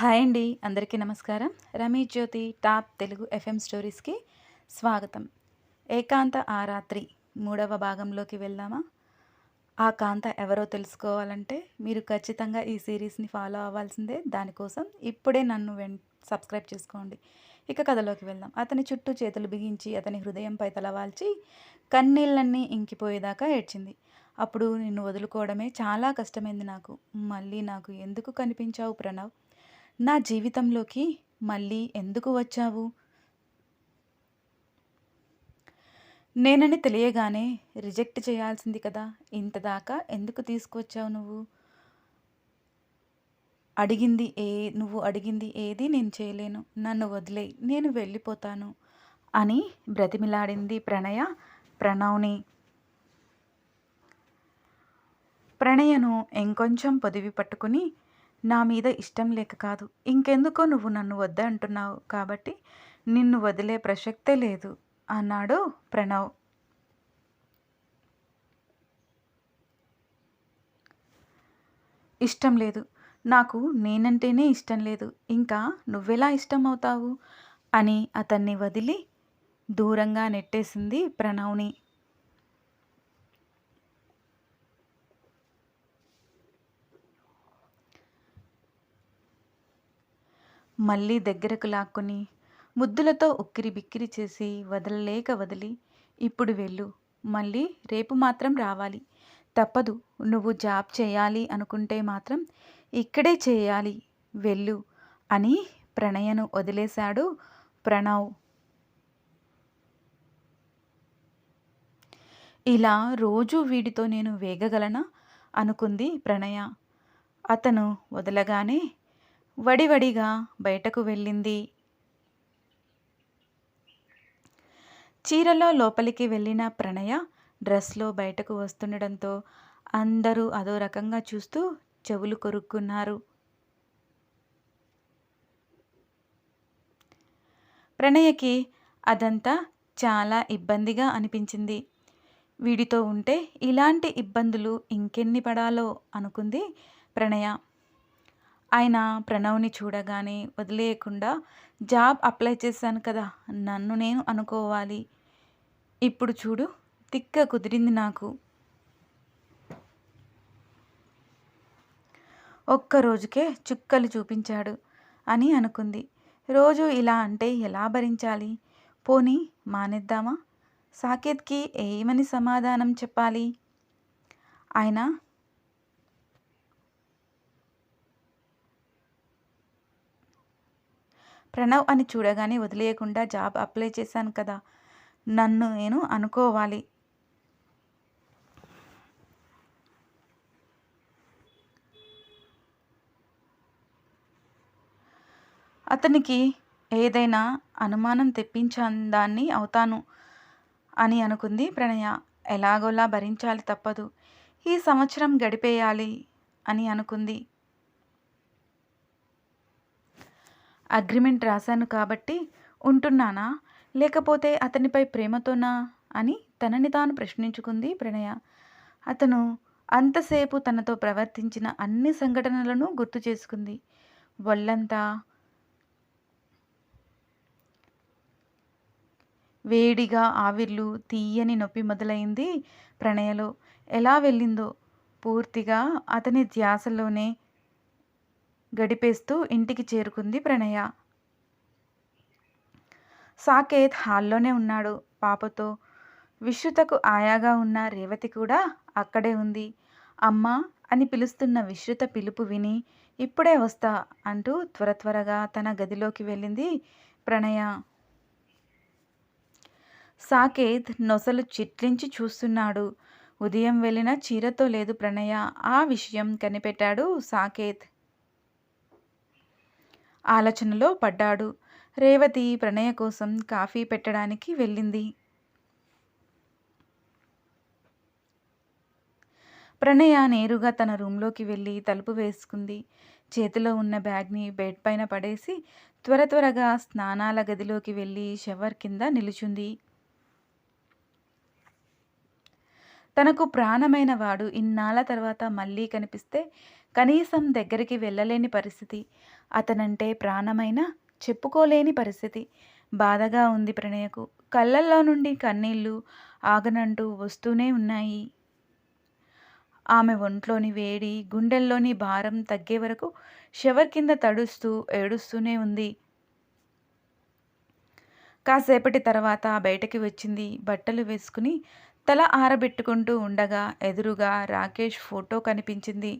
Hi అండి అందరికీ నమస్కారం. రమేష్ జ్యోతి టాప్ తెలుగు ఎఫ్ఎం స్టోరీస్కి స్వాగతం. ఏకాంత ఆ రాత్రి మూడవ భాగంలోకి వెళ్దామా? ఆ కాంత ఎవరో తెలుసుకోవాలంటే మీరు ఖచ్చితంగా ఈ సిరీస్ని ఫాలో అవ్వాల్సిందే. దానికోసం ఇప్పుడే నన్ను వెన్ సబ్స్క్రైబ్ చేసుకోండి. ఇక కథలోకి వెళ్దాం. అతని చుట్టూ చేతులు బిగించి అతని హృదయంపై తలవాల్చి కన్నీళ్ళన్నీ ఇంకిపోయేదాకా ఏడ్చింది. అప్పుడు నిన్ను వదులుకోవడమే చాలా కష్టమైంది నాకు. మళ్ళీ నాకు ఎందుకు కనిపించావు ప్రణవ్? నా జీవితంలోకి మళ్ళీ ఎందుకు వచ్చావు? నేనని తెలియగానే రిజెక్ట్ చేయాల్సింది కదా ఇంతదాకా ఎందుకు తీసుకొచ్చావు నువ్వు? అడిగింది ఏ నువ్వు అడిగింది ఏది నేను చేయలేను నన్ను వదిలే నేను వెళ్ళిపోతాను అని బ్రతిమిలాడింది ప్రణయ ప్రణవ్ని. ప్రణయను ఇంకొంచెం పొదివి పట్టుకుని నా మీద ఇష్టం లేక కాదు. ఇంకెందుకో నువ్వు నన్ను వద్ద అంటున్నావు కాబట్టి నిన్ను వదిలే ప్రసక్తే లేదు అన్నాడు ప్రణవ్. ఇష్టం లేదు. నాకు నేనంటేనే ఇష్టం లేదు. ఇంకా నువ్వెలా ఇష్టం అవుతావు? అని అతన్ని వదిలి దూరంగా నెట్టేసింది ప్రణవ్ని. మళ్ళీ దగ్గరకు లాక్కొని ముద్దులతో ఉక్కిరి బిక్కిరి చేసి వదలలేక వదిలి ఇప్పుడు వెళ్ళు మళ్ళీ రేపు మాత్రం రావాలి. తప్పదు నువ్వు జాబ్ చేయాలి అనుకుంటే మాత్రం ఇక్కడే చేయాలి. వెళ్ళు అని ప్రణయను వదిలేశాడు ప్రణవ్. ఇలా రోజు వీడితో నేను వేగగలనా? అనుకుంది ప్రణయ. అతను వదలగానే వడివడిగా బయటకు వెళ్ళింది. చీరలో లోపలికి వెళ్ళిన ప్రణయ డ్రెస్లో బయటకు వస్తుండడంతో అందరూ అదో రకంగా చూస్తూ చెవులు కొరుక్కున్నారు. ప్రణయకి అదంతా చాలా ఇబ్బందిగా అనిపించింది. వీడితో ఉంటే ఇలాంటి ఇబ్బందులు ఇంకెన్ని పడాలో అనుకుంది ప్రణయ. ఆయన ప్రణవ్ని చూడగానే వదిలేయకుండా జాబ్ అప్లై చేశాను కదా నన్ను నేను అనుకోవాలి. ఇప్పుడు చూడు తిక్క కుదిరింది నాకు. ఒక్క రోజుకే చుక్కలు చూపించాడు అని అనుకుంది. రోజు ఇలా అంటే ఎలా భరించాలి? పోనీ మానేద్దామా? సాకేత్కి ఏమని సమాధానం చెప్పాలి? ఆయన ప్రణవ్ అని చూడగానే వదిలేయకుండా జాబ్ అప్లై చేశాను కదా. నన్ను నేను అనుకోవాలి. అతనికి ఏదైనా అనుమానం తెప్పించాన్ని అవుతాను అని అనుకుంది ప్రణయ. ఎలాగోలా భరించాలి తప్పదు. ఈ సంవత్సరం గడిపేయాలి అని అనుకుంది. అగ్రిమెంట్ రాశాను కాబట్టి ఉంటున్నానా? లేకపోతే అతనిపై ప్రేమతోనా? అని తనని తాను ప్రశ్నించుకుంది ప్రణయ. అతను అంతసేపు తనతో ప్రవర్తించిన అన్ని సంఘటనలను గుర్తు చేసుకుంది. ఒళ్ళంతా వేడిగా ఆవిర్లు తీయని నొప్పి మొదలైంది ప్రణయలో. ఎలా వెళ్ళిందో? పూర్తిగా అతని ధ్యాసలోనే గడిపేస్తూ ఇంటికి చేరుకుంది ప్రణయ. సాకేత్ హాల్లోనే ఉన్నాడు. పాపతో విశ్రుతకు ఆయాగా ఉన్న రేవతి కూడా అక్కడే ఉంది. అమ్మ అని పిలుస్తున్న విశ్రుత పిలుపు విని ఇప్పుడే వస్తా అంటూ త్వర త్వరగా తన గదిలోకి వెళ్ళింది ప్రణయ. సాకేత్ నొసలు చిట్లించి చూస్తున్నాడు. ఉదయం వెళ్ళిన చీరతో లేదు ప్రణయ. ఆ విషయం కనిపెట్టాడు సాకేత్. ఆలోచనలో పడ్డాడు. రేవతి ప్రణయ కోసం కాఫీ పెట్టడానికి వెళ్ళింది. ప్రణయ నేరుగా తన రూంలోకి వెళ్ళి తలుపు వేసుకుంది. చేతిలో ఉన్న బ్యాగ్ని బెడ్ పైన పడేసి త్వర త్వరగా స్నానాల గదిలోకి వెళ్ళి షవర్ కింద నిలుచుంది. తనకు ప్రాణమైన వాడు ఇన్నాళ్ళ తర్వాత మళ్ళీ కనిపిస్తే కనీసం దగ్గరికి వెళ్ళలేని పరిస్థితి. అతనంటే ప్రాణమైన చెప్పుకోలేని పరిస్థితి. బాధగా ఉంది ప్రణయకు. కళ్ళల్లో నుండి కన్నీళ్ళు ఆగనంటూ వస్తూనే ఉన్నాయి. ఆమె ఒంట్లోని వేడి గుండెల్లోని భారం తగ్గే వరకు షవర్ కింద తడుస్తూ ఏడుస్తూనే ఉంది. కాసేపటి తర్వాత బయటకి వచ్చింది. బట్టలు వేసుకుని తల ఆరబెట్టుకుంటూ ఉండగా ఎదురుగా రాకేష్ ఫోటో కనిపించింది.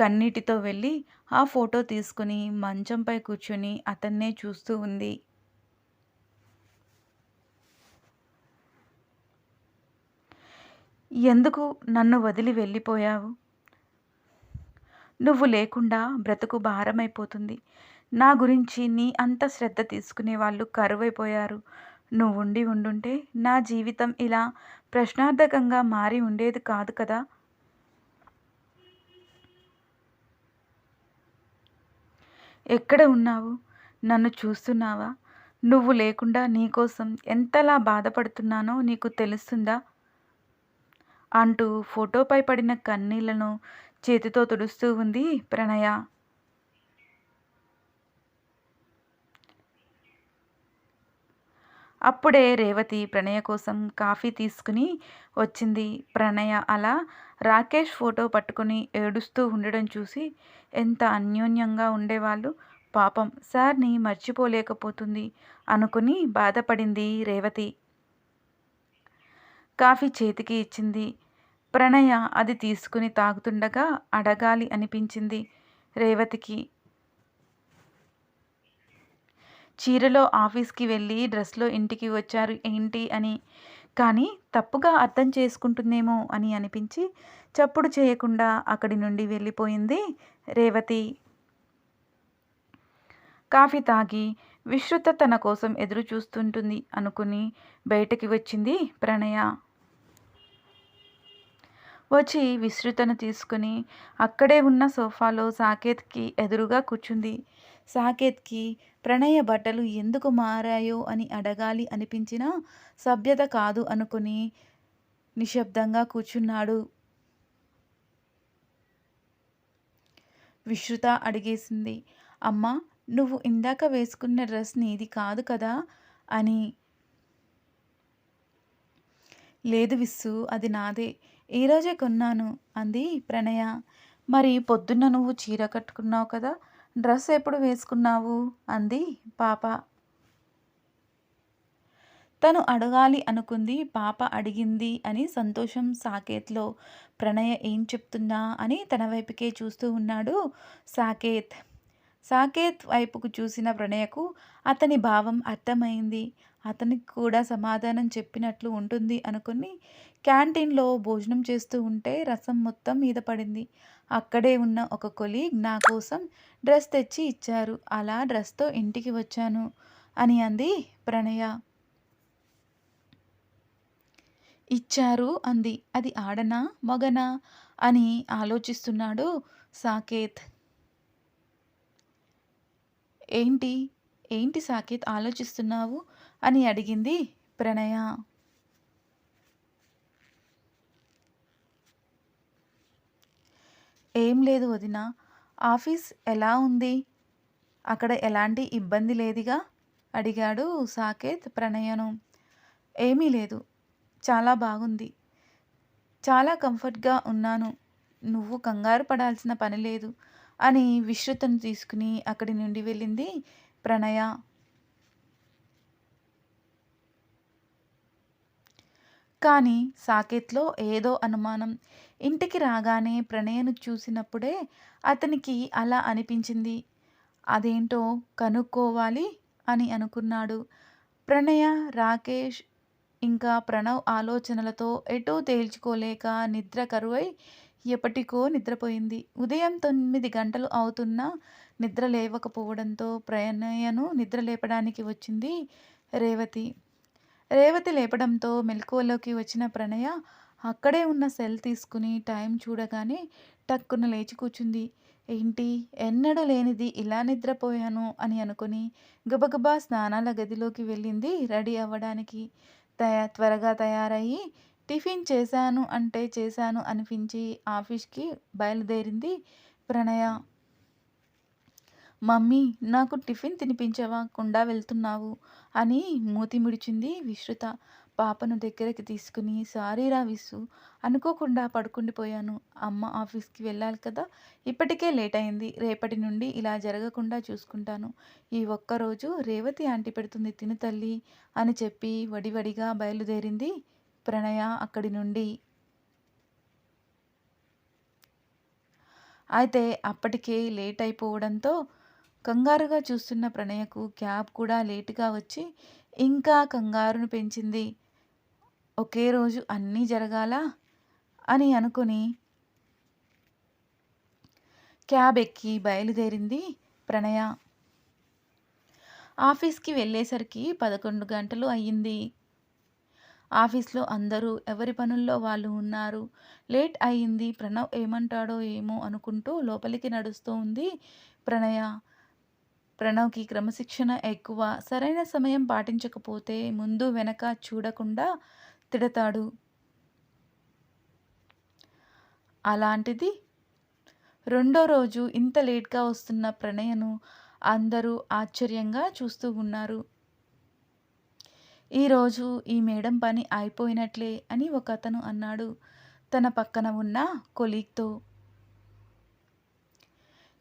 కన్నీటితో వెళ్ళి ఆ ఫోటో తీసుకుని మంచంపై కూర్చొని అతన్నే చూస్తూ ఉంది. ఎందుకు నన్ను వదిలి వెళ్ళిపోయావు? నువ్వు లేకుండా బ్రతుకు భారమైపోతుంది. నా గురించి నీ అంత శ్రద్ధ తీసుకునే వాళ్ళు కరువైపోయారు. నువ్వు ఉండి ఉండుంటే నా జీవితం ఇలా ప్రశ్నార్థకంగా మారి ఉండేది కాదు కదా. ఎక్కడ ఉన్నావు? నన్ను చూస్తున్నావా? నువ్వు లేకుండా నీకోసం ఎంతలా బాధపడుతున్నానో నీకు తెలుస్తుందా? అంటూ ఫోటోపై పడిన కన్నీళ్ళను చేతితో తుడుస్తూ ఉంది ప్రణయ. అప్పుడే రేవతి ప్రణయ కోసం కాఫీ తీసుకుని వచ్చింది. ప్రణయ అలా రాకేష్ ఫోటో పట్టుకుని ఏడుస్తూ ఉండడం చూసి ఎంత అన్యోన్యంగా ఉండేవాళ్ళు. పాపం సార్ని మర్చిపోలేకపోతుంది అనుకుని బాధపడింది రేవతి. కాఫీ చేతికి ఇచ్చింది. ప్రణయ అది తీసుకుని తాగుతుండగా అడగాలి అనిపించింది రేవతికి. చీరలో ఆఫీస్కి వెళ్ళి డ్రెస్లో ఇంటికి వచ్చారు ఏంటి అని. కానీ తప్పుగా అర్థం చేసుకుంటుందేమో అని అనిపించి చప్పుడు చేయకుండా అక్కడి నుండి వెళ్ళిపోయింది రేవతి. కాఫీ తాగి విశ్రుత తన కోసం ఎదురు చూస్తుంటుంది అనుకుని బయటకి వచ్చింది ప్రణయ. వచ్చి విస్తృతను తీసుకుని అక్కడే ఉన్న సోఫాలో సాకేత్కి ఎదురుగా కూర్చుంది. సాకేత్కి ప్రణయ బట్టలు ఎందుకు మారాయో అని అడగాలి అనిపించినా సభ్యత కాదు అనుకుని నిశ్శబ్దంగా కూర్చున్నాడు. విశ్రుత అడిగేసింది. అమ్మ నువ్వు ఇందాక వేసుకున్న డ్రెస్ నీది కాదు కదా? అని. లేదు విస్సు అది నాదే. ఈరోజే కొన్నాను అంది ప్రణయ. మరి పొద్దున్న నువ్వు చీర కట్టుకున్నావు కదా? డ్రెస్ ఎప్పుడు వేసుకున్నావు? అంది పాప. తను అడగాలి అనుకుంది. పాప అడిగింది అని సంతోషం సాకేత్లో ప్రణయ ఏం చెప్తున్నా అని తన వైపుకే చూస్తూ ఉన్నాడు సాకేత్. సాకేత్ వైపుకు చూసిన ప్రణయకు అతని భావం అర్థమైంది. అతనికి కూడా సమాధానం చెప్పినట్లు ఉంటుంది అనుకుని క్యాంటీన్లో భోజనం చేస్తూ ఉంటే రసం మొత్తం మీద పడింది. అక్కడే ఉన్న ఒక కొలీగ్ నా కోసం డ్రెస్ తెచ్చి ఇచ్చారు. అలా డ్రెస్తో ఇంటికి వచ్చాను అని అంది ప్రణయ. ఇచ్చారు అంది. అది ఆడనా మగనా అని ఆలోచిస్తున్నాడు సాకేత్. ఏంటి? ఏంటి సాకేత్ ఆలోచిస్తున్నావు? అని అడిగింది ప్రణయ. ఏం లేదు వదిన. ఆఫీస్ ఎలా ఉంది? అక్కడ ఎలాంటి ఇబ్బంది లేదుగా? అడిగాడు సాకేత్ ప్రణయను. ఏమీ లేదు. చాలా బాగుంది. చాలా కంఫర్ట్గా ఉన్నాను. నువ్వు కంగారు పడాల్సిన పని లేదు అని విశ్రుతను తీసుకుని అక్కడి నుండి వెళ్ళింది ప్రణయ. కానీ సాకేత్లో ఏదో అనుమానం. ఇంటికి రాగానే ప్రణయను చూసినప్పుడే అతనికి అలా అనిపించింది. అదేంటో కనుక్కోవాలి అని అనుకున్నాడు. ప్రణయ రాకేష్ ఇంకా ప్రణవ్ ఆలోచనలతో ఎటూ తేల్చుకోలేక నిద్ర కరువై ఎప్పటికో నిద్రపోయింది. ఉదయం తొమ్మిది గంటలు అవుతున్నా నిద్ర లేవకపోవడంతో ప్రణయను నిద్ర లేపడానికి వచ్చింది రేవతి. రేవతి లేపడంతో మెలకువలోకి వచ్చిన ప్రణయ అక్కడే ఉన్న సెల్ తీసుకుని టైం చూడగానే టక్కున లేచి కూర్చుంది. ఏంటి? ఎన్నడూ లేనిది ఇలా నిద్రపోయాను అని అనుకుని గబగబా స్నానాల గదిలోకి వెళ్ళింది రెడీ అవ్వడానికి. తయా త్వరగా తయారయ్యి టిఫిన్ చేశాను అంటే చేశాను అనిపించి ఆఫీస్కి బయలుదేరింది ప్రణయ. మమ్మీ నాకు టిఫిన్ తినిపించవకుండా వెళ్తున్నావు అని మూతి ముడిచింది విశ్రుత. పాపను దగ్గరికి తీసుకుని సారీరా విసు అనుకోకుండా పడుకుండిపోయాను. అమ్మ ఆఫీస్కి వెళ్ళాలి కదా ఇప్పటికే లేట్ అయింది. రేపటి నుండి ఇలా జరగకుండా చూసుకుంటాను. ఈ ఒక్కరోజు రేవతి ఆంటీ పెడుతుంది తిను తల్లి అని చెప్పి వడివడిగా బయలుదేరింది ప్రణయ అక్కడి నుండి. అయితే అప్పటికే లేట్ అయిపోవడంతో కంగారుగా చూస్తున్న ప్రణయకు క్యాబ్ కూడా లేటుగా వచ్చి ఇంకా కంగారును పెంచింది. ఒకే రోజు అన్నీ జరగాల అని అనుకుని క్యాబ్ ఎక్కి బయలుదేరింది ప్రణయ. ఆఫీస్కి వెళ్ళేసరికి పదకొండు గంటలు అయ్యింది. ఆఫీస్లో అందరూ ఎవరి పనుల్లో వాళ్ళు ఉన్నారు? లేట్ అయ్యింది. ప్రణవ్ ఏమంటాడో ఏమో అనుకుంటూ లోపలికి నడుస్తూ ఉంది ప్రణయ. ప్రణవ్కి క్రమశిక్షణ ఎక్కువ. సరైన సమయం పాటించకపోతే ముందు వెనక చూడకుండా తిడతాడు. అలాంటిది రెండో రోజు ఇంత లేట్గా వస్తున్న ప్రణయను అందరూ ఆశ్చర్యంగా చూస్తూ ఉన్నారు. ఈరోజు ఈ మేడం పని అయిపోయినట్లే అని ఒక అతను అన్నాడు తన పక్కన ఉన్న కొలీగ్తో.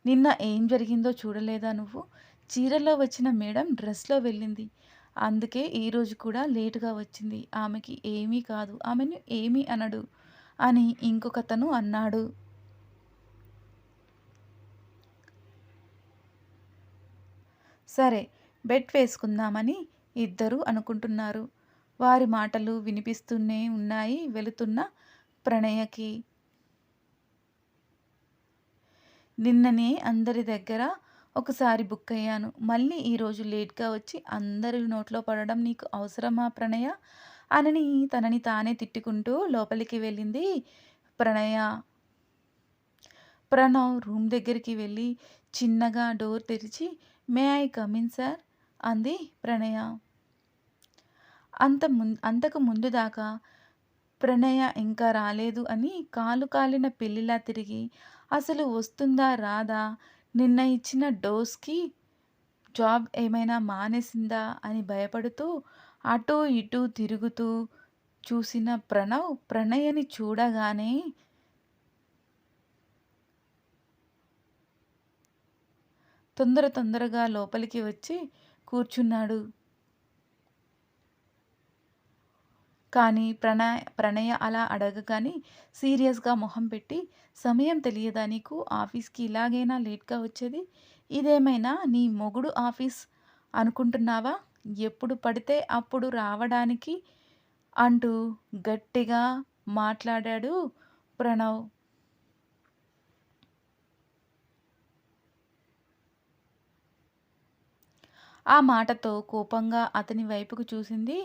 నిన్న ఏం జరిగిందో చూడలేదా నువ్వు? చీరలో వచ్చిన మేడం డ్రెస్లో వెళ్ళింది. అందుకే ఈరోజు కూడా లేటుగా వచ్చింది. ఆమెకి ఏమీ కాదు. ఆమెను ఏమీ అనడు అని ఇంకొకతను అన్నాడు. సరే బెడ్ వేసుకుందామని ఇద్దరు అనుకుంటున్నారు. వారి మాటలు వినిపిస్తూనే ఉన్నాయి వెళుతున్న ప్రణయకి. నిన్ననే అందరి దగ్గర ఒకసారి బుక్ అయ్యాను. మళ్ళీ ఈరోజు లేట్గా వచ్చి అందరి నోట్లో పడడం నీకు అవసరమా ప్రణయ? అని తనని తానే తిట్టుకుంటూ లోపలికి వెళ్ళింది ప్రణయ. ప్రణవ్ రూమ్ దగ్గరికి వెళ్ళి చిన్నగా డోర్ తెరిచి మే ఐ కమిన్ సార్? అంది ప్రణయ. అంత ము అంతకు ముందు దాకా ప్రణయ ఇంకా రాలేదు అని కాలు కాలిన పెళ్ళిలా తిరిగి అసలు వస్తుందా రాదా? నిన్న ఇచ్చిన డోస్కి జాబ్ ఏమైనా మానేసిందా అని భయపడుతూ అటూ ఇటూ తిరుగుతూ చూసిన ప్రణవ్ ప్రణయని చూడగానే తొందర తొందరగా లోపలికి వచ్చి కూర్చున్నాడు. కానీ ప్రణయ ప్రణయ అలా అడగగానే సీరియస్గా మొహం పెట్టి సమయం తెలియదా నీకు? ఆఫీస్కి ఇలాగైనా లేట్గా వచ్చేది? ఇదేమైనా నీ మొగుడు ఆఫీస్ అనుకుంటున్నావా? ఎప్పుడు పడితే అప్పుడు రావడానికి అంటూ గట్టిగా మాట్లాడాడు ప్రణవ్. ఆ మాటతో కోపంగా అతని వైపుకు చూసింది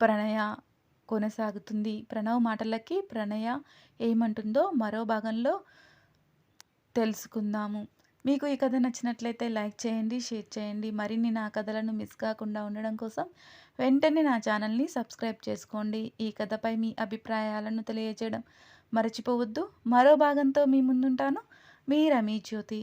ప్రణయ. కొనసాగుతుంది. ప్రణవ్ మాటలకి ప్రణయ ఏమంటుందో మరో భాగంలో తెలుసుకుందాము. మీకు ఈ కథ నచ్చినట్లయితే లైక్ చేయండి షేర్ చేయండి. మరిన్ని నా కథలను మిస్ కాకుండా ఉండడం కోసం వెంటనే నా ఛానల్ని సబ్స్క్రైబ్ చేసుకోండి. ఈ కథపై మీ అభిప్రాయాలను తెలియజేయడం మరచిపోవద్దు. మరో భాగంతో మీ ముందుంటాను. మీ రమీ జ్యోతి.